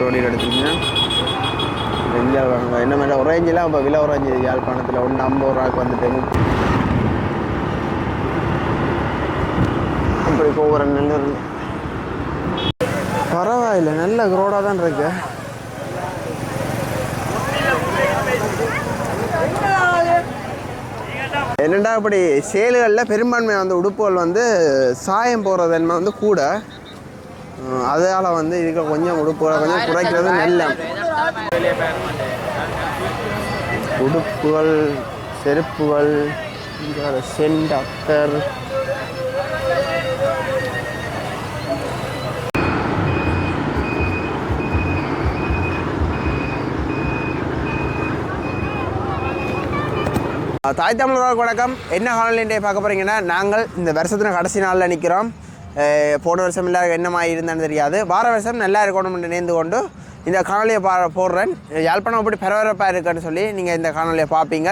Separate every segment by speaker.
Speaker 1: ரோடியில் எடுத்துக்கிங்க இங்கே வாங்க என்ன மாதிரி ஒரேஞ்செலாம் இப்போ விலை ஒரேஞ்சு யாழ்ப்பாணத்தில் ஒன்று ஐம்பது ரூபாய்க்கு வந்துட்டு. அப்படி போகிற நெல் பரவாயில்ல நல்ல க்ரோடாக தான் இருக்கு. என்னடா இப்படி சேல்களில் பெரும்பான்மை வந்து உடுப்புகள் வந்து சாயம் போகிறது என்ன வந்து கூட. அதால் வந்து இதுக்கு கொஞ்சம் உடுப்புகளை கொஞ்சம் குறைக்கிறது நல்ல. உடுப்புகள் செருப்புகள் சென்ட் அக்கர் தாய் தமிழர்களுக்கு வணக்கம். என்ன காணொலி பார்க்க போகிறீங்கன்னா நாங்கள் இந்த வருஷத்தின கடைசி நாளில் நிற்கிறோம் போன வருஷம் எல்லாருக்கும் என்னமாய் தெரியாது வார வருஷம் நல்லா இருக்கணும் நினைந்து கொண்டு இந்த காணொலியை பா போடுறேன் யாழ்ப்பாணம் எப்படி பரபரப்பாக இருக்குன்னு சொல்லி நீங்கள் இந்த காணொலியை பார்ப்பீங்க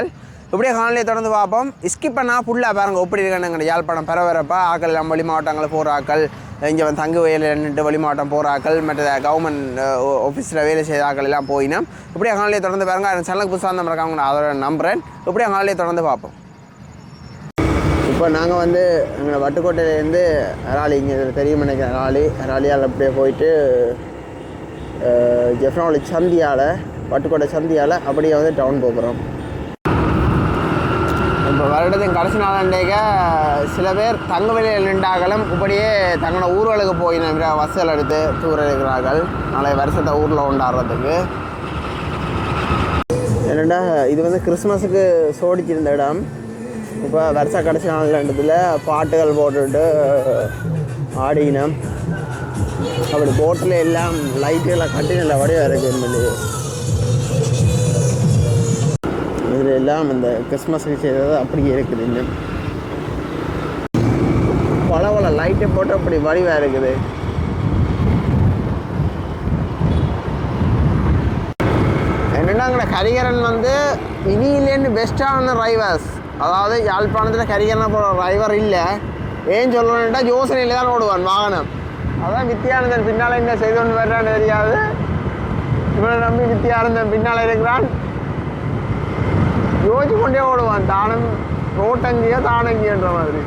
Speaker 1: இப்படியே காணொலியை தொடர்ந்து பார்ப்போம் ஸ்கிப் பண்ணால் ஃபுல்லாக பாருங்கள் எப்படி இருக்கணுங்கிற யாழ்ப்பாணம் பரபரப்பாக ஆக்கள் நம்ம வெளி மாவட்டங்களில் போகிற ஆக்கள் இங்கே வந்து தங்கு வயலில் நின்று வெளி மாவட்டம் போகிற ஆக்கள் மற்ற கவர்மெண்ட் ஆஃபீஸில் வேலை செய்த ஆக்கள் எல்லாம் போயினோம் இப்படியே காணொலியை தொடர்ந்து பாருங்கள் சேனலுக்கு புதுசாக அந்த இருக்காங்க நான் அதோட நம்புகிறேன் இப்படியே காணொலியை தொடர்ந்து பார்ப்போம் இப்போ நாங்கள் வந்து எங்களை வட்டுக்கோட்டையிலேருந்து ராலி இங்கே தெரியும் நினைக்கிறேன் ராலி ராலியால் அப்படியே போயிட்டு ஜெஃப்னாவளி சந்தியால் வட்டுக்கோட்டை சந்தியால் அப்படியே வந்து டவுன் போகிறோம். இப்போ வருடத்தின் கடைசி நாளண்டேக சில பேர் தங்க விலையில் நின்றார்களும் இப்படியே தங்களோட ஊர்களுக்கு போய் நம்ம வசல் எடுத்து டூர் இருக்கிறார்கள் நாளை வருஷத்தை ஊரில் கொண்டாடுறதுக்கு. என்னடா இது வந்து கிறிஸ்மஸுக்கு சோடிச்சிருந்த இடம். இப்போ வருஷ கடைசி நாள்ன்றதுல பாட்டுகள் போட்டுட்டு ஆடினோம் அப்படி போட்டில் எல்லாம் லைட்டுகளை கட்டி நல்ல வடிவாக இருக்கு உண்மையிலேயே இதில் எல்லாம் இந்த கிறிஸ்மஸ் செய்தது அப்படியே இருக்குது இன்னும். பல பல லைட்டை போட்டு அப்படி வடிவாக இருக்குது. என்னென்னா அங்கே கரிகரன் வந்து இனியிலேருந்து பெஸ்ட்டான ரைவாஸ். அதாவது யாழ்ப்பாணத்தில் கரிகரனை போகிற டிரைவர் இல்லை. ஏன் சொல்லணும்ட்டா யோசனையில் தான் ஓடுவான் வாகனம். அதான் வித்தியானந்தன் பின்னால் என்ன செய்து கொண்டு வர்றான்னு தெரியாது. இவனை நம்பி வித்தியானந்தன் பின்னால் இருக்கிறான். யோசிச்சு கொண்டே ஓடுவான். தானம் ரோட்டங்கியோ தானங்கியோன்ற மாதிரி.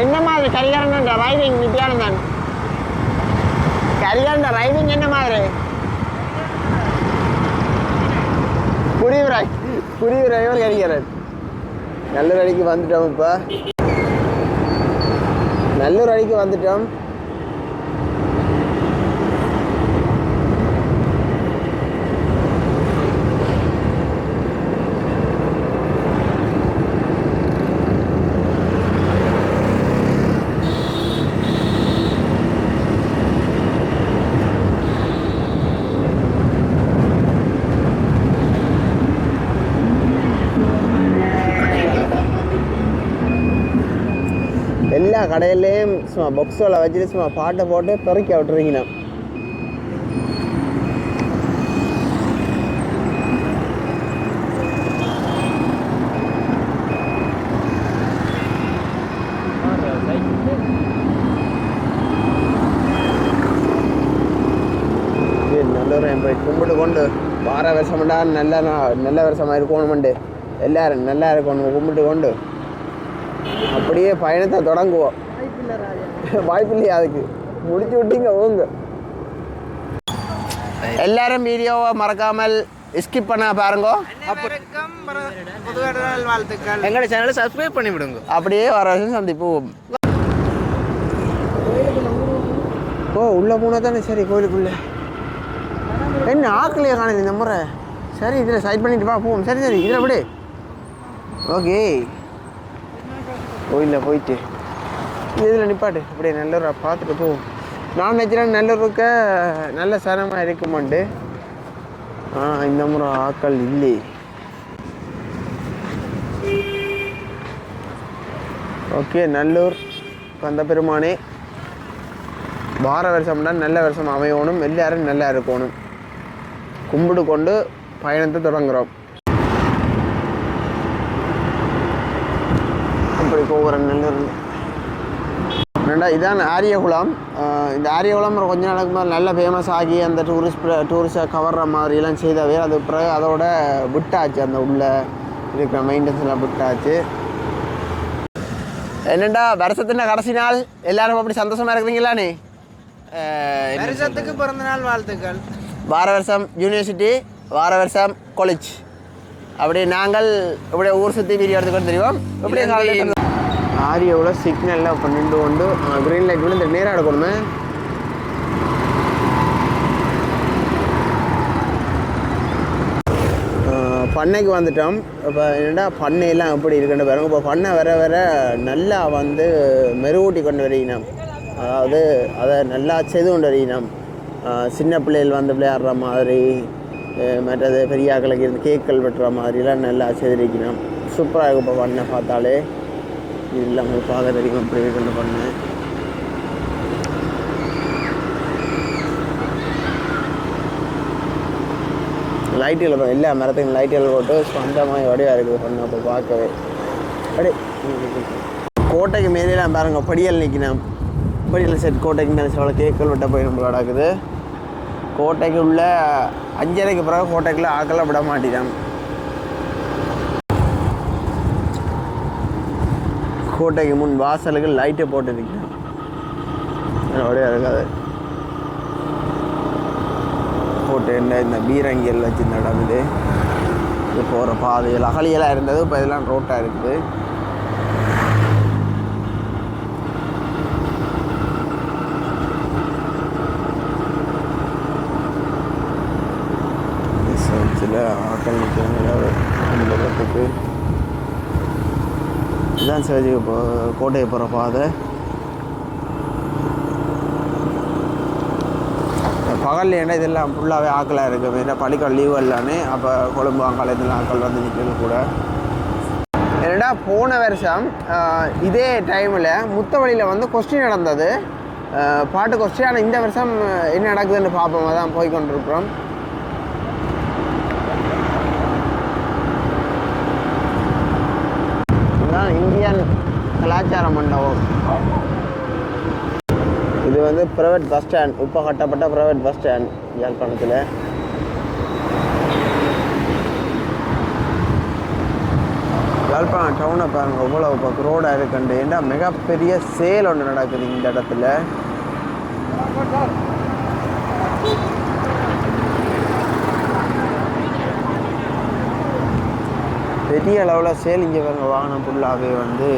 Speaker 1: என்ன மாதிரி கரிகரன் ரைவிங் நித்யானந்தன் கரிகரன் ரைவிங் என்ன மாதிரி? புரியுறாய் புரிய டிரைவர் கிடைக்கிறேன் நல்லூர் அடிக்கு வந்துட்டோம் இப்போ. நல்லூர் அடிக்கு வந்துட்டோம் எல்லா கடையிலையும் சும்மா பொக்ஸோவில் வச்சுட்டு சும்மா பாட்டை போட்டு பெருக்கி விட்டுறீங்கண்ணா நல்லூர் போய் கும்பிட்டு கொண்டு வார வருஷம்டா நல்ல நல்ல வருஷமாக இருக்கணுமெண்டு. எல்லாரும் நல்லா இருக்கணும் கும்பிட்டு கொண்டு. அப்படியே பயணத்தை தொடங்குவோம். வாய்ப்பு இல்லையா அதுக்கு? முடிச்சு விட்டீங்க ஓங்க. எல்லாரும் வீடியோவை மறக்காமல் ஸ்கிப் பண்ண பாருங்க.
Speaker 2: எங்களோட சேனலை சப்ஸ்கிரைப் பண்ணி விடுங்க
Speaker 1: அப்படியே வர வருஷம் சந்திப்போம். ஓ உள்ள போனா தானே? சரி கோயிலுக்குள்ள. என்ன ஆக்கலையே காணுது இந்த முறை? சரி இதில் சைட் பண்ணிட்டு வா போவோம். சரி சரி இதில் விடு. ஓகே. கோயிலில் போயிட்டு. இதில் நிப்பாட்டு. அப்படியே நல்லூரை பார்த்துட்டு போவோம் நான் நினைக்கிறேன் நல்லூருக்கு நல்ல சரமாக இருக்குமாண்டு. ஆ இந்த முறை ஆக்கள் இல்லை. ஓகே நல்லூர் கந்த பெருமானே வார வருஷம்னா நல்ல வருஷம் அமையணும். எல்லாரும் நல்லா இருக்கணும். கும்பிடு கொண்டு பயணத்தை தொடங்குறோம். அப்படி போகிற நல்லூர் ரெண்டா இதான் ஆரியகுளம். இந்த ஆரியகுளம் கொஞ்ச நாளுக்கு முதல்ல நல்ல ஃபேமஸ் ஆகி அந்த டூரிஸ்ட் டூரிஸ்டை கவர்ற மாதிரிலாம் செய்தவே அது பிறகு அதோட விட்டாச்சு அந்த உள்ள இருக்கிற மெயின்டெனன்ஸ் எல்லாம் விட்டாச்சு. என்னண்டா வருஷத்தின் கடைசி நாள்? எல்லாரும் அப்படி சந்தோஷமா இருக்கிறீங்களானே
Speaker 2: வருஷத்துக்கு பிறந்த நாள் வாழ்த்துக்கள்.
Speaker 1: வார வருஷம் யூனிவர்சிட்டி வார வருஷம் காலேஜ் அப்படி நாங்கள் இப்படி ஊர் சுற்றி வீடியோ எடுத்துக்கிட்டு தெரியும் இப்படி
Speaker 2: இலங்கை-
Speaker 1: ஆரியோவில் சிக்னலில் இப்போ நின்று கொண்டு க்ரீன் லைட் விழுந்து நேராக எடுக்கணுமே. பண்ணைக்கு வந்துட்டோம். இப்போ என்னடா பண்ணையெல்லாம் எப்படி இருக்குன்னு பாருங்க. இப்போ பண்ணை வர வர நல்லா வந்து மெருகூட்டி கொண்டு வரையினோம் அதாவது அதை நல்லா செய்து கொண்டு வரையினோம் சின்ன பிள்ளைகள் வந்து விளையாடுற மாதிரி மற்றது பெரியாக்களுக்கு இருந்து கேக்கள் வெட்டுற மாதிரிலாம் நல்லா செய்திருக்கணும் சூப்பராக இருக்கும் இப்போ பண்ணை பார்த்தாலே. இல்லை உங்களுக்கு பார்க்க தெரியும் எப்படி இருக்குன்னு பண்ணேன் லைட்டுகள் இல்லை எல்லா மரத்துக்கும் லைட்டுகள் போட்டு சொந்தமாக வடிவாக இருக்குது பண்ண அப்போ பார்க்கவே. அப்படி கோட்டைக்கு நான் மரங்க படியல் நிற்கினேன் படியல் செட் கோட்டைக்கு மேலே சில கேக்கள் விட்ட போய் நம்ம நடக்குது கோட்டைக்கு உள்ள அஞ்சரைக்கு பிறகு கோட்டைக்குள்ளே ஆக்களை விட மாட்டேன் கோட்டைக்கு முன் வாசலுக்கு லைட்டை போட்டு நிற்கணும் அப்படியே இருக்காது கோட்டையில் இந்த பீரங்கியில் வச்சு நடந்தது இது போகிற பாதையில் அகலியெல்லாம் இருந்தது இப்போ இதெல்லாம் ரோட்டாக இருக்குது. இதுதான் சர்ச்சுக்கு போ கோட்டையை போகிற பாதை பகல் என்ன இதெல்லாம் ஃபுல்லாகவே ஆக்கலாக இருக்குது ஏன்னா பள்ளிக்கால் லீவு எல்லாமே அப்போ கொழும்பு அங்கால இதெல்லாம் ஆக்கள் வந்து நிற்கிறது கூட. என்னடா போன வருஷம் இதே டைமில் முத்தவழியில் வந்து கொஸ்டின் நடந்தது. பாட்டு கொஸ்டின் ஆனால் இந்த வருஷம் என்ன நடக்குதுன்னு பார்ப்போம் தான் போய் கொண்டிருக்கிறோம் இதுதான் இந்தியன் கலாச்சார மண்டபம். இது வந்து ப்ரைவேட் பஸ் ஸ்டாண்ட் இப்போ கட்டப்பட்ட ப்ரைவேட் பஸ் ஸ்டாண்ட் யாழ்ப்பாணத்தில். யாழ்ப்பாணம் டவுனை பாருங்க எவ்வளோ இப்போ ரோடாக இருக்குன்ட்டு ஏன்னா மிகப்பெரிய சேல் ஒன்று நடக்குது இந்த இடத்துல. பெரிய அளவில் சேல் இங்கே பாருங்க வாகனம் ஃபுல்லாகவே வந்து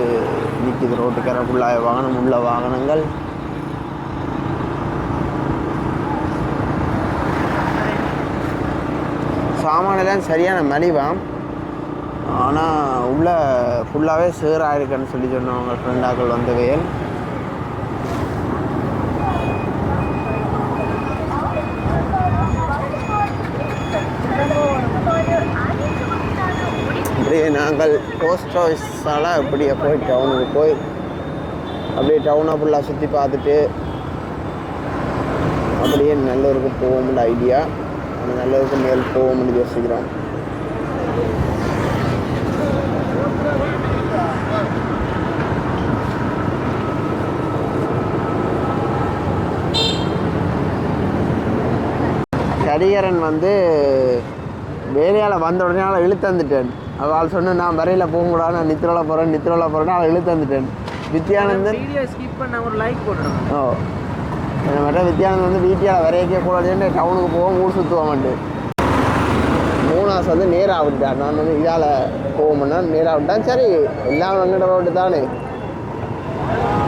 Speaker 1: நிற்கிது ரோட்டுக்கரை ஃபுல்லாக வாகனம் உள்ள வாகனங்கள். சாமானெல்லாம் சரியான மலிவாம் ஆனால் உள்ள ஃபுல்லாகவே சேராக இருக்குன்னு சொல்லி சொன்னவங்க ஃப்ரெண்டாக்கள் வந்தவையல் அப்படியே நாங்கள் போஸ்ட் ஆஃபீஸால் அப்படியே போய் டவுனுக்கு போய் அப்படியே டவுனை ஃபுல்லாக சுற்றி பார்த்துட்டு அப்படியே நல்லூருக்கு போவோம்னு ஐடியா அந்த நல்லூருக்கு மேல் போகணும்னு யோசிக்கிறோம். கடிகரன் வந்து வேலையால் வந்த உடனே இழுத்து வந்துட்டேன். அவள் சொன்ன நான் வரையில் போகக்கூடாது நான் நித்திரோவில் போகிறேன் நித்திரோவில் போகிறேன்னு அவளை இழுத்து வந்துட்டேன். வித்யானந்தன்
Speaker 2: ஸ்கிப் பண்ண ஒரு லைக் போடணும்
Speaker 1: ஓ. என்ன மட்டும் வித்யானந்த் வந்து வீட்டில் வரையக்கே கூடாதுன்னு டவுனுக்கு போவோம் ஊர் சுற்றுவோம்ட்டு மூணாவது வந்து நேராக விட்டார் நான் வந்து இதால் போவோம்னா நேராக விட்டேன். சரி எல்லாம் வெங்கட ரோடு தானே.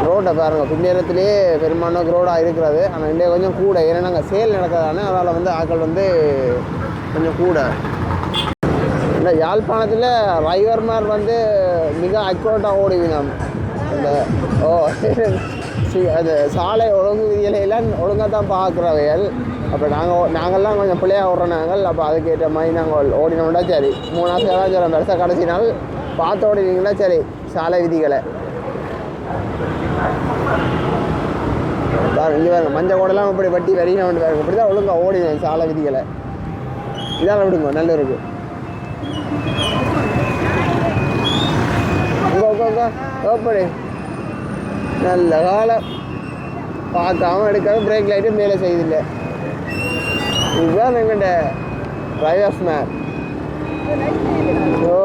Speaker 1: ரோட்டை பாருங்க பின்னேரத்திலேயே பெரும்பாலும் ரோடாக இருக்கிறது. ஆனால் இன்றைய கொஞ்சம் கூட. ஏன்னா நாங்கள் சேல் நடக்கிறதானே அதனால் வந்து ஆட்கள் வந்து கொஞ்சம் கூட. இந்த யாழ்ப்பாணத்தில் ரைவர்மார் வந்து மிக அக்யூரட்டாக ஓடுவினோம். இந்த ஓ அது சாலை ஒழுங்கு விதிகளையெல்லாம் ஒழுங்காக தான் பார்க்குறவைகள். அப்போ நாங்கள் நாங்கள்லாம் கொஞ்சம் பிள்ளையாக ஓடுறோம் நாங்கள் அப்போ அதுக்கேற்ற மாதிரி நாங்கள் ஓடினோம்னா சரி. மூணாவது ஏதாவது சொல்ல பெருசாக கடைசி நாள் பார்த்து ஓடினீங்கன்னா சரி சாலை விதிகளை. இங்கே பாருங்க மஞ்சள் கூடலாம் இப்படி வட்டி வரையின வேண்டு இப்படி தான் ஒழுங்காக ஓடினேன் சாலை விதிகளை. இதெல்லாம் விடுங்க நல்ல இருக்குது ஓப்பனு. நல்ல காலம். பார்க்காம எடுக்காம பிரேக் லைட்டும் மேலே செய்யுதில்லை இதுதான் எங்கிட்ட டிரைவர்ஸ் மேன் ஓ.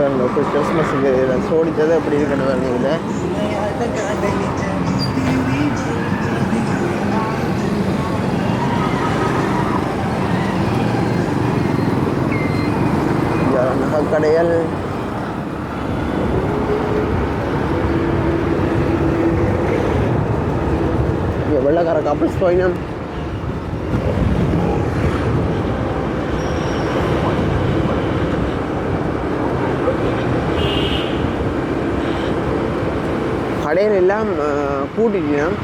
Speaker 1: இங்கே இப்போ கிறிஸ்மஸுக்கு சோடித்தது அப்படி இருக்கணும் பாருங்க இதில். நகைக்கடைகள் வெள்ளக்கார கப்பல்ஸ் போயினோம் கடையில் எல்லாம் பூட்டிட்டோம்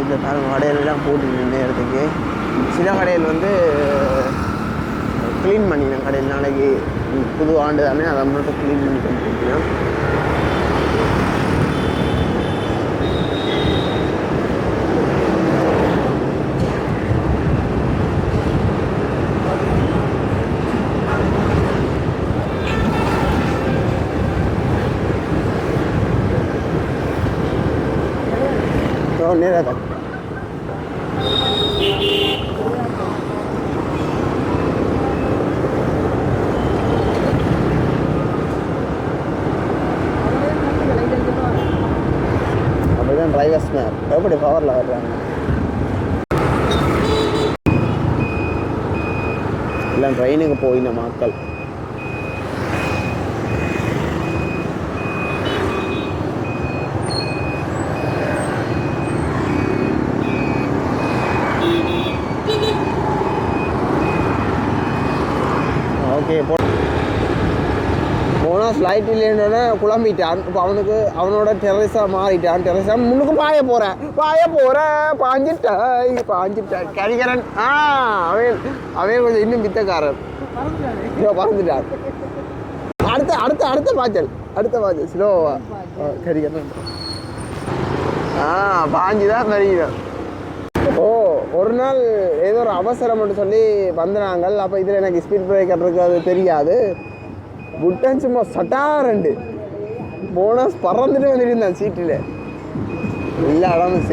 Speaker 1: இந்த பாருங்கள் கடையில் எல்லாம் பூட்டிட்டு நேரத்துக்கு சில கடையில் வந்து க்ளீன் பண்ணிக்கணும் கடையில் நாளைக்கு புது ஆண்டு தானே அதை மட்டும் க்ளீன் பண்ணி கொடுத்துருக்கேன் ஒன்றே தான் அப்படிதான் டிரைவர்ஸ் மேம் எப்படி பவரில் வர்றாங்க இல்லை ட்ரெயினுக்கு போயின மக்கள் போனால் ஃப்ளைட் இல்லைன்னா குழம்பிட்டான். இப்போ அவனுக்கு அவனோட டெரரிஸாக மாறிட்டான். டெரரிஸாக முன்னுக்கு பாய போகிறேன் பாய போகிறேன் பாஞ்சிட்டாய் பாஞ்சிட்டாய். கரிகரன். ஆ அவன் அவன் கொஞ்சம் இன்னும் வித்தக்காரன் ஐயோ பறந்துட்டான். அடுத்த அடுத்த அடுத்த பாய்ச்சல். அடுத்த பாய்ச்சல். ஸ்லோவா. கரிகரன். ஆ பாஞ்சுதான் தான் ஓ ஒரு நாள் ஏதோ ஒரு அவசரம் மட்டும் சொல்லி வந்தாங்கள் அப்போ இதில் எனக்கு ஸ்பீட் பிரேக்கர் இருக்கிறது தெரியாது. விட்டேன் சும்மா சட்டா ரெண்டு போனஸ் വന്നിരുന്ന வந்துட்டு இருந்தான் சீட்டில் எல்லா இடமும்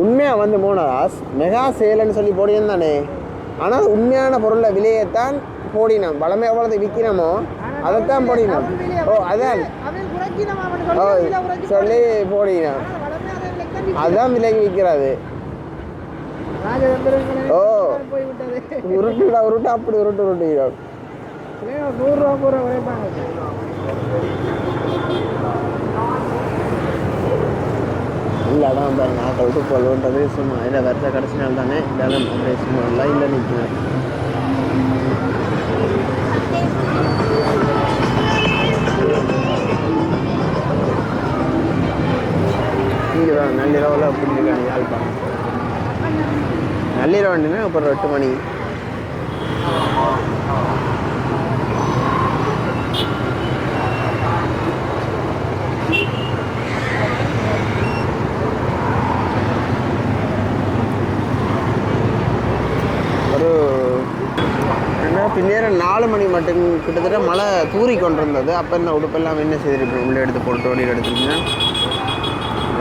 Speaker 1: உண்மையாக வந்து மோனராஸ் மெகா சேலுன்னு சொல்லி போடினோம் தானே ஆனால் உண்மையான பொருளை விலையைத்தான் போடினோம் வளமை எவ்வளவு விற்கிறோமோ அதைத்தான் போடினோம் ஓ அதான் ஓ சொல்லி போடினோம் அதுதான் விலைக்கு விற்கிறது ஓ. உருட்டுடா உருட்டு அப்படி உருட்டு
Speaker 2: நூறுரூவா பூரா
Speaker 1: இல்லை அதான் பாருங்க ஆட்டை விட்டு சும்மா. இல்லை வருஷ கடைசி நாள் தானே. இதெல்லாம் அப்படியே சும்மா லைனில் நிற்கிறேன் இங்கே தான் நள்ளிரவில் அப்படி இருக்காங்க யாழ்ப்பாணம் வண்டினா அப்புறம் எட்டு மணி. ஒரு என்ன பின்னேரம் நாலு மணி மட்டும் கிட்டத்தட்ட மழை தூறி கொண்டிருந்தது. அப்போ இந்த உடுப்பெல்லாம் என்ன செய்திருப்பேன் உள்ளே எடுத்து போட்டு வெளியில் எடுத்துருக்கேன்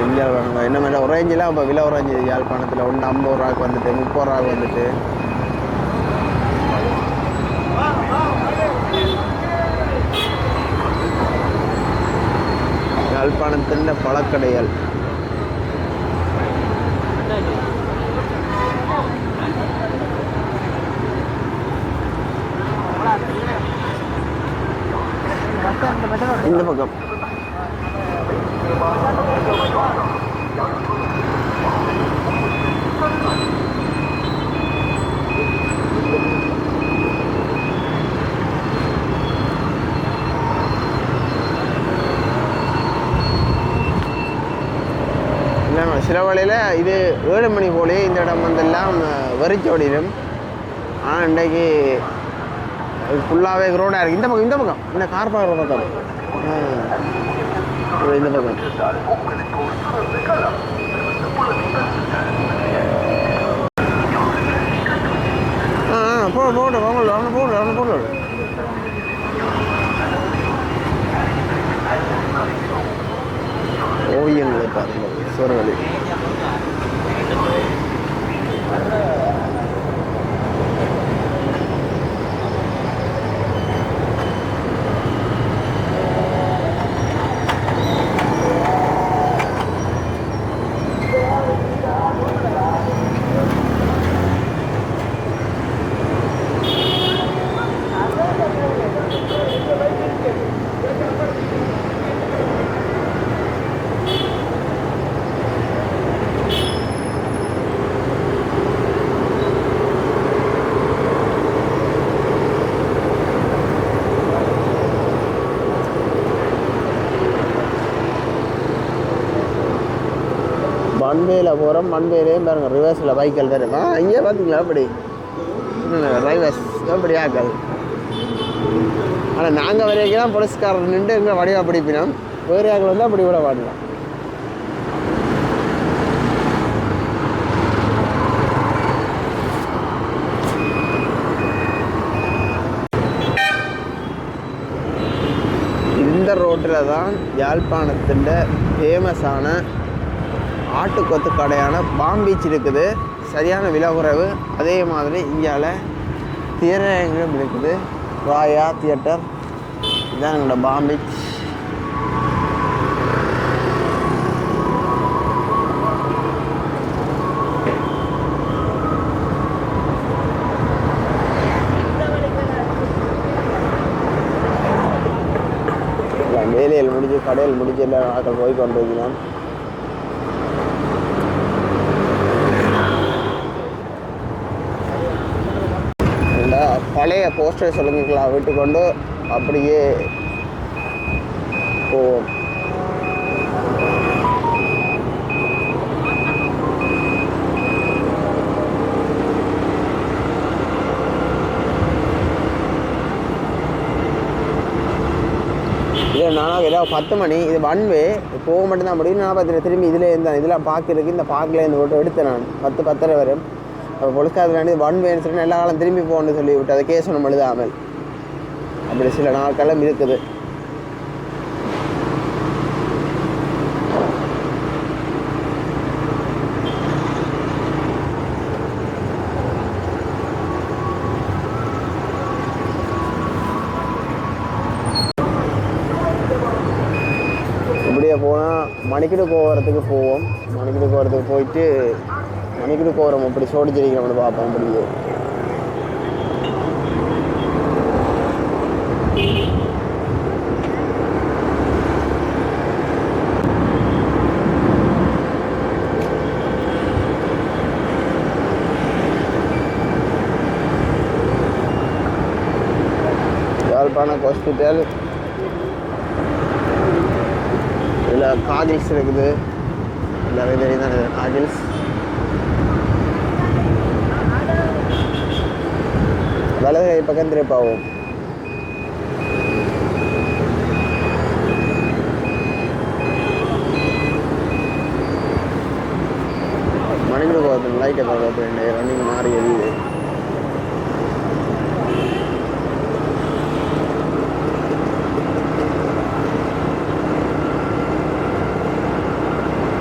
Speaker 1: இந்தியா வாங்க என்ன மாதிரி ஒரேஞ்செலாம் இப்போ விலை ஒரேஞ்சு யாழ்ப்பாணத்தில் ஒன்று ஐம்பது ரூபாய்க்கு வந்துட்டு முப்பது ரூபாய்க்கு வந்துட்டு. யாழ்ப்பாணத்தின் பழக்கடைகள். இந்த பக்கம். சில வழியில் இது ஏழு மணி போலே இந்த இடம் வந்தெல்லாம் வெறிச்சோடிடும் ஆனால் இன்றைக்கு ஃபுல்லாகவே க்ரௌண்டாக இருக்குது இந்த பக்கம் இந்த பக்கம். இந்த கார் பார்க்குற பக்கம் இந்த பக்கம் ஆ ஆ, போடு போடு போடு அவனை போடு அவனை போடு ஓவியங்களை பாருங்கள் சுவர்வழி மண்பேல போகிறோம் மண்பேலையும் பாருங்கள் ரிவர்ஸில் பைக்கில் தெரியுமா ஆ இங்கே பார்த்தீங்களா அப்படி. ரைவர்ஸ் அப்படி ஆக்கள். ஆனால் நாங்கள் வரைக்கும் தான் போலீஸ்காரர் நின்று எங்களை வடிவா பிடிப்பினோம். வேறு ஆக்கள் வந்து அப்படி கூட வாடலாம். இந்த ரோட்டில் தான் யாழ்ப்பாணத்தின் ஃபேமஸான ஆட்டுக்கொத்து கடையான பாம் பீச் இருக்குது. சரியான விலை குறைவு அதே மாதிரி இந்தியாவில் திரையரங்கம் இருக்குது. ராயா தியேட்டர். இதான் எங்களோட பாம் பீச். வேலையில் முடிஞ்சு கடையில் முடிஞ்சு எல்லாம் நாட்கள் போய் கொண்டிருக்கிறோம் இந்த பழைய போஸ்டர் சொல்லுங்களா விட்டுக்கொண்டு அப்படியே போவோம். இது ஏதாவது பத்து மணி இது ஒன் வே போக மட்டும்தான் முடியும். நான் பார்த்துட்டு திரும்பி இதில் இருந்தேன் இதெல்லாம் பார்க்கறதுக்கு இந்த பார்க்கில் இந்த ஓட்டோ எடுத்தேன் நான். பத்து பத்தரை வரும் அப்போ பொலிஸ்காரத்தில் வேண்டி ஒன் வேன்னு சொல்லி எல்லா காலம் திரும்பி போகணும்னு சொல்லி விட்டு அதை கேஸ் ஒன்று எழுதாமல். அப்படி சில நாட்களும் இருக்குது. இப்படியே போனால் போ கோவரத்துக்கு போவோம் மணிக்கிடு கோவரத்துக்கு போயிட்டு போகிறோம் அப்படி சோடிச்சிருக்கிறோம்னு பார்ப்போம். அப்படியே யாழ்ப்பாணம் ஹாஸ்பிட்டல். இதில் காஜில்ஸ் இருக்குது. எல்லாமே தெரியும் தான். காஜில்ஸ். வலது கை பக்கம் திருப்பாவும் மணிக்கூட போகிறது லைட்டை பார்க்க ரன்னிங் மாறி எரியுது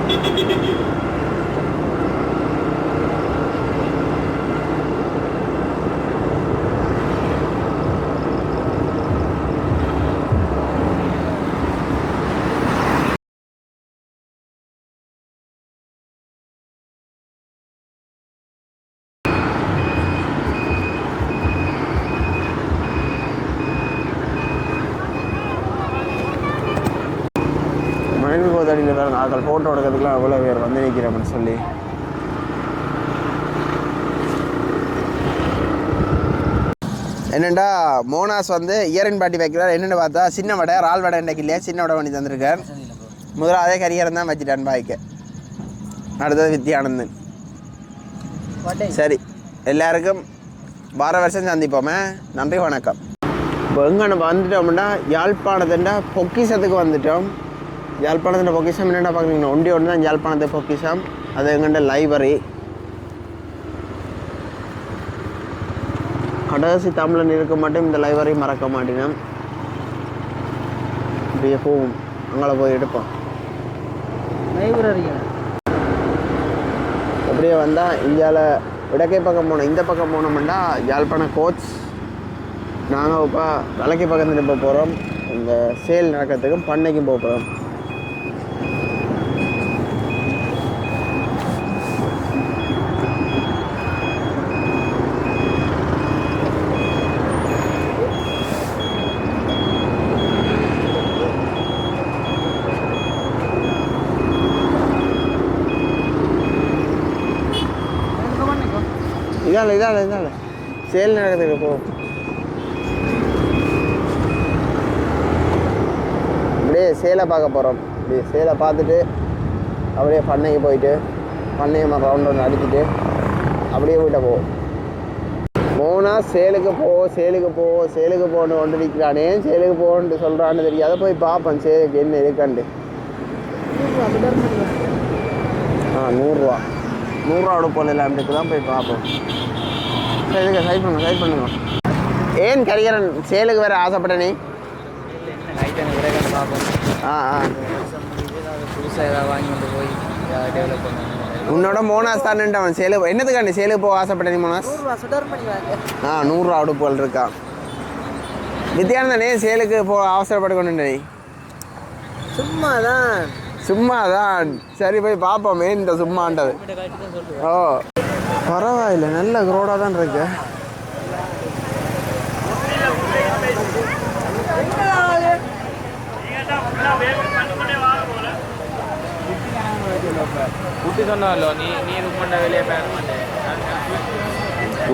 Speaker 1: you கோதடியில் வேறு ஆட்கள் ஃபோட்டோ எடுக்கிறதுக்குலாம் எவ்வளோ பேர் வந்து நிற்கிறோம்னு சொல்லி. என்னென்னா மோனாஸ் வந்து இயரின் பாட்டி வைக்கிறார். என்னென்னு பார்த்தா சின்ன வடை ரால் வடை இன்றைக்கு இல்லையா? சின்ன வடை பண்ணி தந்திருக்கார். முதல்ல அதே கரியரம் தான் வச்சுட்டான் பாய்க்க. அடுத்தது வித்யானந்தன் சரி எல்லாருக்கும் வார வருஷம் சந்திப்போமே. நன்றி வணக்கம். இப்போ எங்கே வந்துட்டோம்னா யாழ்ப்பாணத்தின் பொக்கிஷத்துக்கு வந்துட்டோம். யாழ்ப்பாணத்தின் பொக்கிஷம் என்னென்ன பார்க்குறீங்கன்னா ஒண்டி ஒன்று தான் யாழ்ப்பாணத்து பொக்கிஷம். அது எங்கள்ட லைப்ரரி கடைசி தமிழன் இருக்க மாட்டேன் இந்த லைப்ரரி மறக்க மாட்டேன் இப்படியே போவோம் அங்கே போய் எடுப்போம் அப்படியே வந்தால் இந்தியாவில் இடக்கை பக்கம் போனோம் இந்த பக்கம் போனோம்னா யாழ்ப்பாணம் கோச் நாங்கள் இப்போ விளக்கை பக்கத்தில் இப்போ போகிறோம் இந்த சேல் நடக்கிறதுக்கும் பண்ணைக்கும் போக போகிறோம் இதால இதால இதால. சேல் நடக்குது போ. அப்படியே சேலை பார்க்க போகிறோம் அப்படியே சேலை பார்த்துட்டு அப்படியே பண்ணைக்கு போயிட்டு பண்ணையை ரவுண்ட் ஒன்று அடிச்சுட்டு அப்படியே வீட்டை போவோம் போனால் சேலுக்கு போ சேலுக்கு போ சேலுக்கு போகணும் கொண்டு நிற்கிறானே சேலுக்கு போகணுன்ட்டு சொல்கிறான்னு தெரியாது. போய் பார்ப்பேன் சேலுக்கு என்ன இருக்காண்டு ஆ நூறுரூவா. நூறுரூவாவோட போல அப்படிக்கு தான் போய் பார்ப்போம். இதுக்கு சைட் பண்ணுங்க சைட் பண்ணுங்க. ஏன் கரிகரன் சேலுக்கு வேற ஆசைப்பட்ட நீ? ஆ ஆ.
Speaker 2: புதுசாக ஏதாவது வாங்கி கொண்டு போய் டெவலப் பண்ணுவாங்க
Speaker 1: உன்னோட மோனாஸ் தான் அவன் சேலு. என்னத்துக்காண்டி சேலுக்கு போக ஆசைப்பட்ட நீ மோனாஸ்? ஆ நூறுரூவா உடுப்புகள் இருக்கா. வித்தியானந்தனே சேலுக்கு போ அவசரப்பட்டு கொண்டு நீ?
Speaker 2: சும்மா தான்
Speaker 1: சும்மா தான் சரி போய் பார்ப்போமே இந்த சும்மான்றது? ஓ. பரவாயில்ல நல்ல க்ரோடாக தான் இருக்கு.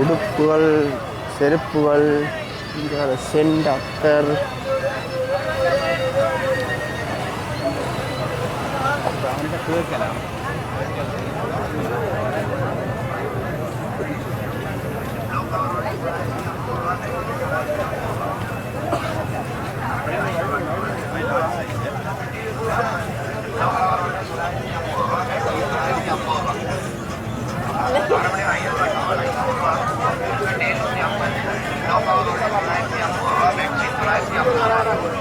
Speaker 1: உடுப்புகள் செருப்புகள்
Speaker 3: சென்ட் அக்கர் கேட்கலாம் Gracias.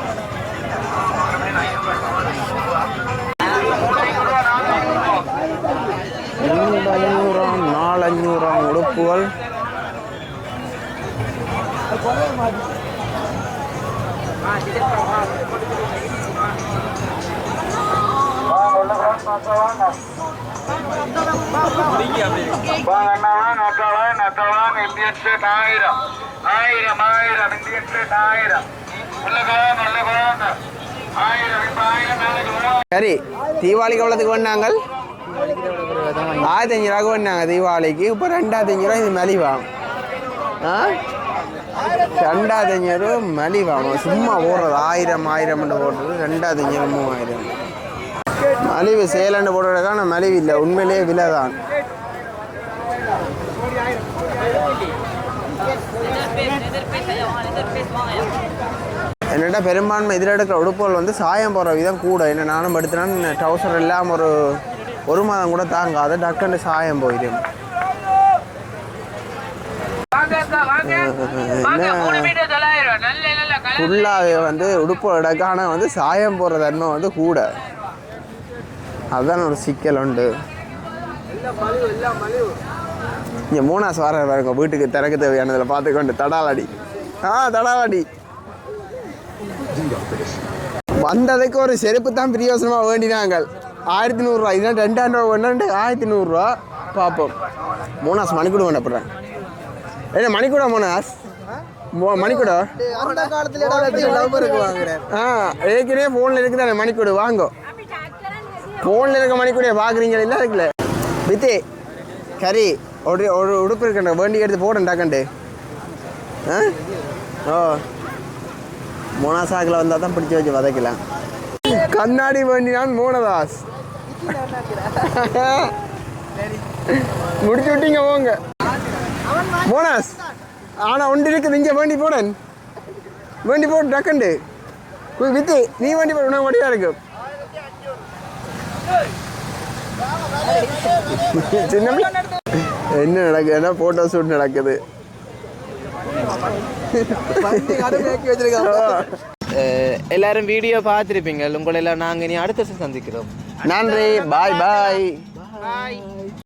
Speaker 3: ஆயிரம் ஆயிரம்
Speaker 1: சரி தீபாவளிக்கு எவ்வளோத்துக்கு வந்தாங்க ஆயிரத்தி அஞ்சு ரூபாய்க்கு வந்தாங்க தீபாவளிக்கு. இப்போ ரெண்டாயிரத்தி அஞ்சு ரூபாய் இது மலிவா ஆ? ரெண்டாவது அஞ்சு மலிவாகும் சும்மா போடுறது ஆயிரம் ஆயிரம்னு போடுறது ரெண்டாவது அஞ்சு ரூபா மூவாயிரம். மலிவு சேலண்டு போடுறதுக்கான மலிவு இல்லை. உண்மையிலேயே விலை தான். என்னடா பெரும்பான்மை இதில் எடுக்கிற உடுப்புகள் வந்து சாயம் போகிற விதம் கூட. என்ன நானும் படுத்தினா டவுசர் இல்லாமல் ஒரு ஒரு மாதம் கூட தாங்காது. டக்குன்னு சாயம் போயிடும். ஃபுல்லாகவே வந்து உடுப்பு எடுக்கான வந்து சாயம் போடுற தன்மை வந்து கூட. அதுதான் ஒரு சிக்கல் உண்டு. இங்கே மூணாஸ் வர பாருங்க வீட்டுக்கு திறக்க தேவையானதில் பார்த்துக்கொண்டு. தடாலடி. ஆ தடாலடி. வந்ததுக்கு ஒரு செருப்பு தான் பிரியோசனமாக வேண்டினாங்க ஆயிரத்தி நூறுரூவா இதுதான் ரெண்டாயிரம் ரூபா வேண்டாண்டு ஆயிரத்தி நூறுரூவா பார்ப்போம் மூணாஸ் மணிக்கூட வேண்டப்படுறேன் என்ன மணிக்கூடா மூணாஸ் மணிக்கூடா?
Speaker 2: அந்த காலத்துல
Speaker 1: ஆ ஏற்கனவே ஃபோனில் இருக்குதானே மணிக்கூடு? வாங்கோ. ஃபோனில் இருக்க மணிக்கூடைய பார்க்குறீங்க இல்லை இருக்குல்ல வித்தி கறி ஒரு ஒரு உடுப்பு இருக்கண்ட? வேண்டி எடுத்து போடுறேன் டக்கண்டு ஆ? ஓ. மோனாசாக்கில் வந்தால் தான் பிடிச்சி வச்சு வதைக்கலாம். கண்ணாடி வேண்டினான் மோனதாஸ். முடிச்சு விட்டீங்க போங்க. மோனாஸ். ஆனால் ஒன்று இருக்குது இங்கே வேண்டி போடன். வண்டி போட்டு டக்குண்டு. போய் வித்து நீ வண்டி போட்டு உனக்கு வண்டியாக இருக்கும் சின்ன. என்ன நடக்குதுன்னா போட்டோ ஷூட் நடக்குது?
Speaker 4: எல்லாரும் வீடியோ பார்த்துருப்பீங்க. உங்களை எல்லாம் நாங்கள் இனி அடுத்த சந்திக்கிறோம்.
Speaker 1: நன்றி. பாய் பாய்